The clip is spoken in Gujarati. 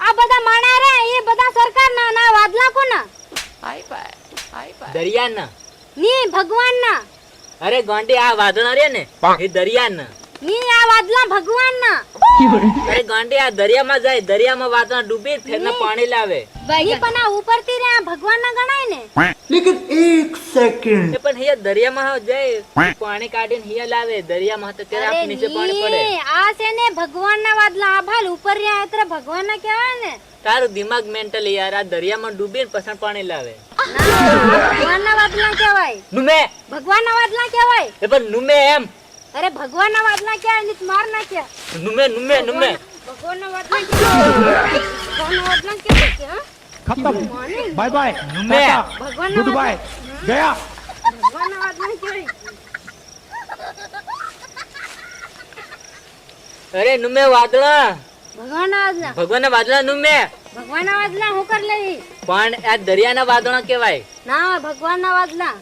આ બધા માણા રે એ બધા સરકાર ના ના વાદલા કોના હાય ભાઈ હાય ભાઈ. દરિયા ના ની ભગવાન ના અરે ગોંડી આ વાદણા રે ને એ દરિયા ના ની આ વાદલા ભગવાન ના અરે ગાંડી આ દરિયામાં જાય દરિયામાં વાદળા ડૂબી ફેરને પાણી લાવે. ભાઈ પણ આ ઉપરથી રે આ ભગવાન ના. ગણાય ને લેકિન એક સેકન્ડ પણ અહીંયા દરિયામાં જાય પાણી કાઢીને અહીંયા લાવે દરિયામાં તો ત્યારે આપણે નીચે પાણી પડે. આ છે ને ભગવાનના વાદલા આભાલ ઉપર રહ્યા એટલે ભગવાનના કહેવાય ને. તારું દિમાગ મેન્ટલ યાર આ દરિયામાં ડૂબીને પસંદ પાણી લાવે. ભગવાનના વાદલા કહેવાય. નુમે. ભગવાનના વાદલા કહેવાય. એ પણ નુમે એમ. અરે ભગવાનના વાદલા કહેવાય ને માર ના કે નુમે નુમે. નુમે ભગવાનના વાદલા કહેવાય. ભગવાનના વાદલા કહેવાય ખતમ. બાય બાય નુમે. ભગવાનના ગુડ કહેવાય અરે નુમે વાદળા. ભગવાનના વાદલા ભગવાનના વાદળા નુમે ભગવાનના વાદલા હું કર લઈ. પણ આ દરિયાના વાદળા કહેવાય. ના ભગવાનના વાદલા